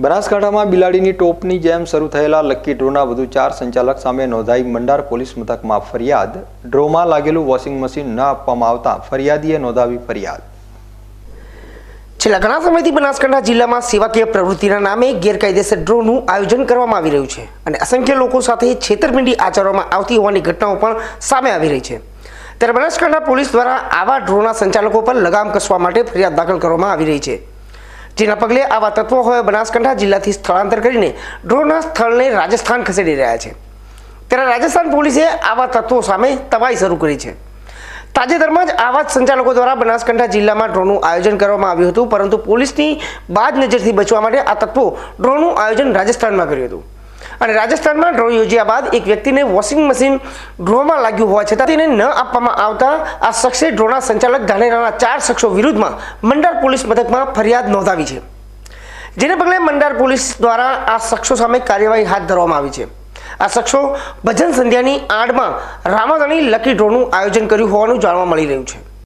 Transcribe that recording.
બનાસકાંઠામાં બિલાડીની ટોપની જેમ શરૂ થયેલા લક્કી ડ્રોના વધુ ચાર સંચાલક સામે નોંધાઈ મંડાર પોલીસ મથકમાં ફરિયાદ. ડ્રોમાં લાગેલું વોશિંગ મશીન ન આપવામાં આવતા ફરિયાદીએ નોંધાવી ફરિયાદ. છેલ્લા ઘણા સમયથી બનાસકાંઠા જિલ્લામાં સેવાકીય પ્રવૃત્તિના નામે ગેરકાયદેસર ડ્રોનું આયોજન કરવામાં આવી રહ્યું છે અને અસંખ્ય લોકો સાથે છેતરપિંડી આચરવામાં આવતી હોવાની ઘટનાઓ પણ સામે આવી રહી છે. ત્યારે બનાસકાંઠા પોલીસ દ્વારા આવા ડ્રોના સંચાલકો પર લગામ કસવા માટે ફરિયાદ દાખલ કરવામાં આવી રહી છે. જેના પગલે આવા તત્વો હવે બનાસકાંઠા જિલ્લાથી સ્થળાંતર કરીને ડ્રોના સ્થળને રાજસ્થાન ખસેડી રહ્યા છે. ત્યારે રાજસ્થાન પોલીસે આવા તત્વો સામે તવાઈ શરૂ કરી છે. તાજેતરમાં જ આવા સંચાલકો દ્વારા બનાસકાંઠા જિલ્લામાં ડ્રોનું આયોજન કરવામાં આવ્યું હતું, પરંતુ પોલીસની બાદ નજરથી બચવા માટે આ તત્વો ડ્રોનું આયોજન રાજસ્થાનમાં કર્યું હતું. અને રાજસ્થાનમાં ડ્રો યોજ્યા બાદ એક વ્યક્તિને વોશિંગ મશીન ડ્રોમાં લાગ્યું હોવા છતાં તેને ન આપવામાં આવતા આ શખ્સે ડ્રોના સંચાલક ધાનેરાના ચાર શખ્સો વિરુદ્ધમાં મંડાર પોલીસ મથકમાં ફરિયાદ નોંધાવી છે. જેને પગલે મંડાર પોલીસ દ્વારા આ શખ્સો સામે કાર્યવાહી હાથ ધરવામાં આવી છે. આ શખ્સો ભજન સંધ્યાની આડમાં રામાધણી લકી ડ્રોનું આયોજન કર્યું હોવાનું જાણવા મળી રહ્યું છે.